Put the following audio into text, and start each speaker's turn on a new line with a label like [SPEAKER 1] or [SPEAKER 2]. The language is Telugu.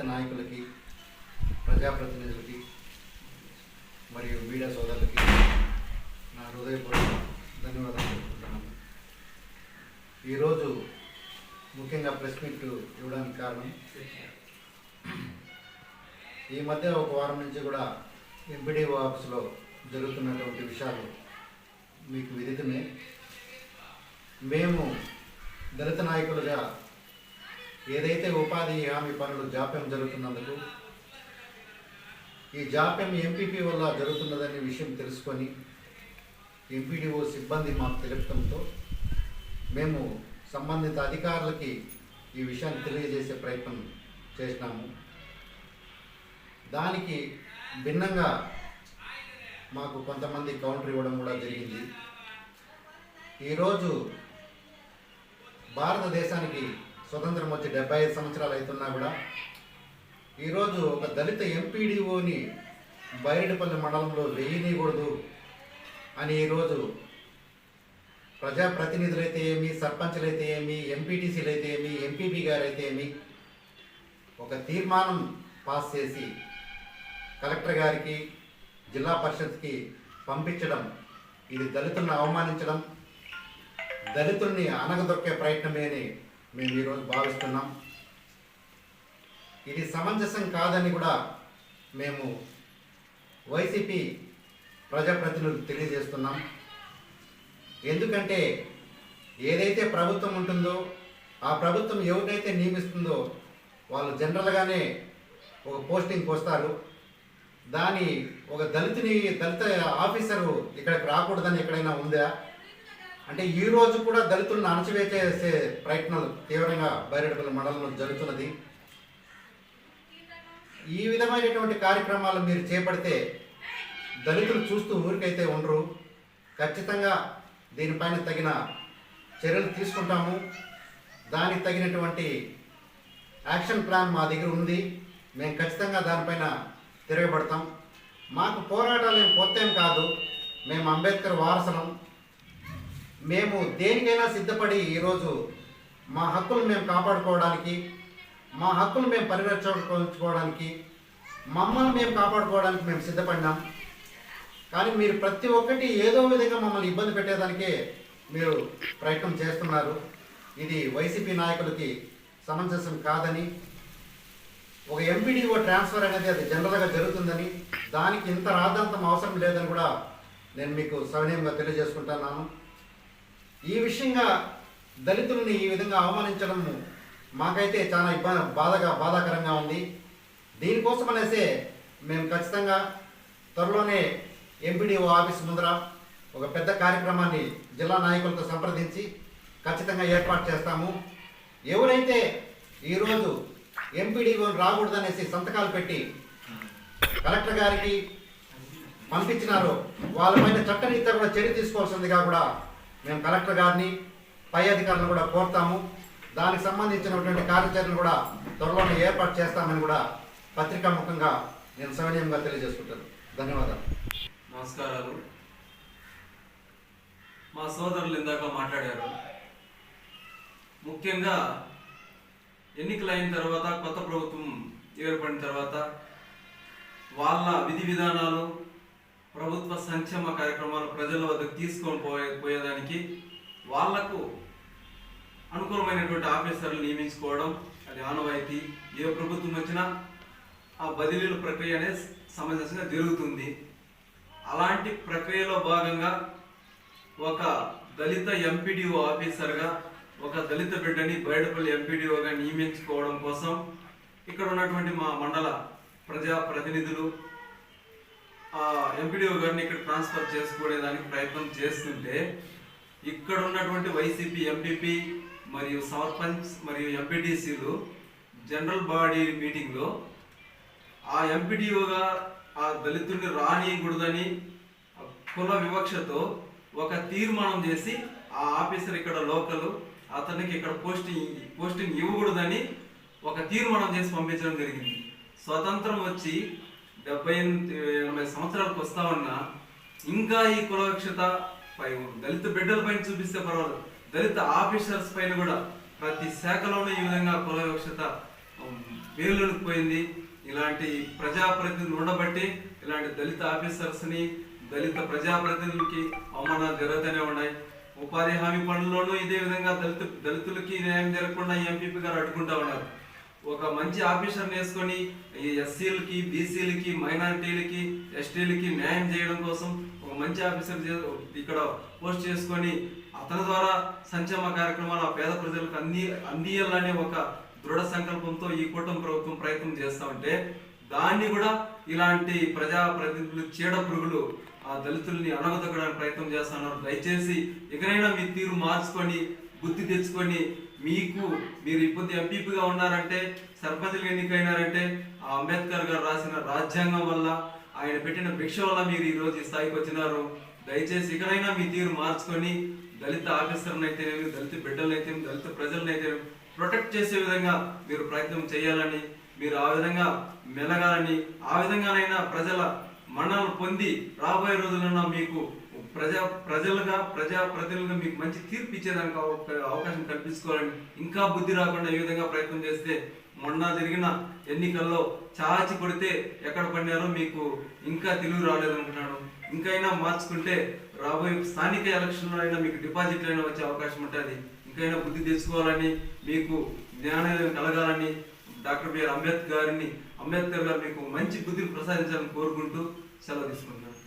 [SPEAKER 1] దళిత నాయకులకి ప్రజాప్రతినిధులకి మరియు మీడియా సోదరులకి నా హృదయపూర్వక ధన్యవాదాలు తెలుపుకుంటున్నాను. ఈరోజు ముఖ్యంగా ప్రెస్ మీట్ ఇవ్వడానికి కారణం ఈ మధ్య ఒక వారం నుంచి కూడా ఎంపీడీఓ ఆఫీస్లో జరుగుతున్నటువంటి విషయాలు మీకు విదితమే. మేము దళిత నాయకులుగా ఏదైతే ఉపాధి హామీ పనులు జాప్యం జరుగుతున్నందుకు ఈ జాప్యం ఎంపీపీ వల్ల జరుగుతున్నదనే విషయం తెలుసుకొని ఎంపీడీఓ సిబ్బంది మాకు తెలుపడంతో మేము సంబంధిత అధికారులకి ఈ విషయాన్ని తెలియజేసే ప్రయత్నం చేసినాము. దానికి భిన్నంగా మాకు కొంతమంది కౌంటర్ ఇవ్వడం కూడా జరిగింది. ఈరోజు భారతదేశానికి స్వతంత్రం వచ్చి డెబ్బై ఐదు సంవత్సరాలు అవుతున్నా కూడా ఈరోజు ఒక దళిత ఎంపీడీఓని బైరెడ్డిపల్లి మండలంలో వేయనీయకూడదు అని ఈరోజు ప్రజాప్రతినిధులైతే ఏమి సర్పంచులైతే ఏమి ఎంపీటీసీలు అయితే ఏమి ఎంపీపీ గారు అయితే ఏమి ఒక తీర్మానం పాస్ చేసి కలెక్టర్ గారికి జిల్లా పరిషత్కి పంపించడం ఇది దళితులను అవమానించడం దళితుల్ని అనగదొక్కే ప్రయత్నమే అని మేము ఈరోజు భావిస్తున్నాం. ఇది సమంజసం కాదని కూడా మేము వైసీపీ ప్రజాప్రతినిధులు తెలియజేస్తున్నాం. ఎందుకంటే ఏదైతే ప్రభుత్వం ఉంటుందో ఆ ప్రభుత్వం ఎవరినైతే నియమిస్తుందో వాళ్ళు జనరల్గానే ఒక పోస్టింగ్ పోస్తారు. దాని ఒక దళితుని దళిత ఆఫీసరు ఇక్కడికి రాకూడదని ఎక్కడైనా ఉందా? అంటే ఈ రోజు కూడా దళితులను అణచివేసే ప్రయత్నాలు తీవ్రంగా బైరెడ్పల్లి మండలంలో జరుగుతున్నది. ఈ విధమైనటువంటి కార్యక్రమాలు మీరు చేపడితే దళితులు చూస్తూ ఊరికైతే ఉండరు. ఖచ్చితంగా దీనిపైన తగిన చర్యలు తీసుకుంటాము. దానికి తగినటువంటి యాక్షన్ ప్లాన్ మా దగ్గర ఉంది. మేము ఖచ్చితంగా దానిపైన తిరగబడతాం. మాకు పోరాటాలు ఏం కొత్త ఏం కాదు. మేము అంబేద్కర్ వారసనం మేము దేనికైనా సిద్ధపడి ఈరోజు మా హక్కులు మేము కాపాడుకోవడానికి మా హక్కులు మేము పరిరక్షించుకోవడానికి మమ్మల్ని మేము కాపాడుకోవడానికి మేము సిద్ధపడినాం. కానీ మీరు ప్రతి ఒక్కటి ఏదో విధంగా మమ్మల్ని ఇబ్బంది పెట్టేదానికే మీరు ప్రయత్నం చేస్తున్నారు. ఇది వైసీపీ నాయకులకి సమంజసం కాదని ఒక ఎంపీడీఓ ట్రాన్స్ఫర్ అనేది అది జనరల్గా జరుగుతుందని దానికి ఇంత రాద్దాంతం అవసరం లేదని కూడా నేను మీకు సవినయంగా తెలియజేసుకుంటున్నాను. ఈ విషయంగా దళితుల్ని ఈ విధంగా అవమానించడం మాకైతే చాలా ఇబ్బంది బాధగా బాధాకరంగా ఉంది. దీనికోసం అనేసే మేము ఖచ్చితంగా త్వరలోనే ఎంపీడీఓ ఆఫీస్ ముందర ఒక పెద్ద కార్యక్రమాన్ని జిల్లా నాయకులతో సంప్రదించి ఖచ్చితంగా ఏర్పాటు చేస్తాము. ఎవరైతే ఈరోజు ఎంపీడీఓని రాకూడదనేసి సంతకాలు పెట్టి కలెక్టర్ గారికి పంపించినారో వాళ్ళపైన చట్టరీత్యా కూడా చర్య తీసుకోవాల్సిందిగా కూడా మేము కలెక్టర్ గారిని పై అధికారులను కూడా కోరుతాము. దానికి సంబంధించినటువంటి కార్యాచరణ కూడా త్వరలోనే ఏర్పాటు చేస్తామని కూడా పత్రికా ముఖంగా నేను సవినయంగా తెలియజేసుకుంటాను ధన్యవాదాలు.
[SPEAKER 2] నమస్కారాలు. మా సోదరులు ఇందాక మాట్లాడారు. ముఖ్యంగా ఎన్నికలైన తర్వాత కొత్త ప్రభుత్వం ఏర్పడిన తర్వాత వాళ్ళ విధి విధానాలు ప్రభుత్వ సంక్షేమ కార్యక్రమాలు ప్రజల వద్దకు తీసుకొని పోయే పోయేదానికి వాళ్ళకు అనుకూలమైనటువంటి ఆఫీసర్లు నియమించుకోవడం అది ఆనవాయితీ ఏ ప్రభుత్వం వచ్చినా ఆ బదిలీల ప్రక్రియ అనేది సమంజసంగా జరుగుతుంది. అలాంటి ప్రక్రియలో భాగంగా ఒక దళిత ఎంపీడీఓ ఆఫీసర్గా ఒక దళిత బిడ్డని బయటపల్లి ఎంపీడీఓగా నియమించుకోవడం కోసం ఇక్కడ ఉన్నటువంటి మా మండల ప్రజా ప్రతినిధులు ఎంపీడీఓ గారిని ఇక్కడ ట్రాన్స్ఫర్ చేసుకునేదానికి ప్రయత్నం చేస్తుంటే ఇక్కడ ఉన్నటువంటి వైసీపీ ఎంపీపీ మరియు సర్పంచ్ మరియు ఎంపీటీసీలు జనరల్ బాడీ మీటింగ్లో ఆ ఎంపీడీఓగా ఆ దళితుడిని రానియకూడదని కుల వివక్షతో ఒక తీర్మానం చేసి ఆ ఆఫీసర్ ఇక్కడ లోకల్ అతనికి ఇక్కడ పోస్టింగ్ పోస్టింగ్ ఇవ్వకూడదని ఒక తీర్మానం చేసి పంపించడం జరిగింది. స్వతంత్రం వచ్చి డెబ్బై ఎనిమిది ఎనభై సంవత్సరాలకు వస్తా ఉన్నా ఇంకా ఈ కులవక్షత పై దళిత బిడ్డల పైన చూపిస్తే పర్వాలేదు. దళిత ఆఫీసర్స్ పైన కూడా ప్రతి శాఖలోనూ ఈ విధంగా కులవక్షత వివక్షత పోయింది. ఇలాంటి ప్రజాప్రతినిధులు ఉండబట్టి ఇలాంటి దళిత ఆఫీసర్స్ని దళిత ప్రజాప్రతినిధులకి అవమానాలు జరుగుతూనే ఉన్నాయి. ఉపాధి హామీ పనుల్లోనూ ఇదే విధంగా దళిత దళితులకి న్యాయం జరగకుండా ఎంపీపీ గారు అడ్డుకుంటా ఉన్నారు. ఒక మంచి ఆఫీసర్ని వేసుకొని ఈ ఎస్సీలకి బీసీలకి మైనారిటీలకి ఎస్టీలకి న్యాయం చేయడం కోసం ఒక మంచి ఆఫీసర్ చే- ఇక్కడ పోస్ట్ చేసుకొని అతని ద్వారా సంక్షేమ కార్యక్రమాలు ఆ పేద ప్రజలకు అంది అందియాలనే ఒక దృఢ సంకల్పంతో ఈ కూటమి ప్రభుత్వం ప్రయత్నం చేస్తా ఉంటే దాన్ని కూడా ఇలాంటి ప్రజా ప్రతినిధులు చీడ పురుగులు ఆ దళితుల్ని అణగదొక్కడానికి ప్రయత్నం చేస్తున్నారు దయచేసి ఎక్కడైనా మీ తీరు మార్చుకొని గుర్తు తెచ్చుకొని మీకు మీరు ఇప్పుడు ఎంపీపీగా ఉన్నారంటే సర్పంచులు ఎన్నికైనారంటే ఆ అంబేద్కర్ గారు రాసిన రాజ్యాంగం వల్ల ఆయన పెట్టిన భిక్ష వల్ల మీరు ఈరోజు ఈ స్థాయికి వచ్చినారు. దయచేసి ఇకనైనా మీ తీరు మార్చుకొని దళిత ఆఫీసర్ని అయితేనేమి దళిత బిడ్డలనైతేమి దళిత ప్రజలనైతే ప్రొటెక్ట్ చేసే విధంగా మీరు ప్రయత్నం చేయాలని మీరు ఆ విధంగా మెలగాలని ఆ విధంగానైనా ప్రజల మన్నలు పొంది రాబోయే రోజుల్లో మీకు ప్రజా ప్రజలుగా ప్రజా ప్రతినిధులుగా మీకు మంచి తీర్పు ఇచ్చేదానికి అవకాశం కల్పించుకోవాలని ఇంకా బుద్ధి రాకుండా ఈ విధంగా ప్రయత్నం చేస్తే మొన్న జరిగిన ఎన్నికల్లో చాచి పడితే ఎక్కడ పడినారో మీకు ఇంకా తెలుగు రాలేదనుకుంటున్నాను. ఇంకైనా మార్చుకుంటే రాబోయే స్థానిక ఎలక్షన్లో అయినా మీకు డిపాజిట్లు అయినా వచ్చే అవకాశం ఉంటుంది ఇంకైనా బుద్ధి తెచ్చుకోవాలని మీకు జ్ఞానం కలగాలని డాక్టర్ బిఆర్ అంబేద్కర్ గారిని అంబేద్కర్ గారు మీకు మంచి బుద్ధిని ప్రసాదించాలని కోరుకుంటూ సెలవు తీసుకుంటున్నాను.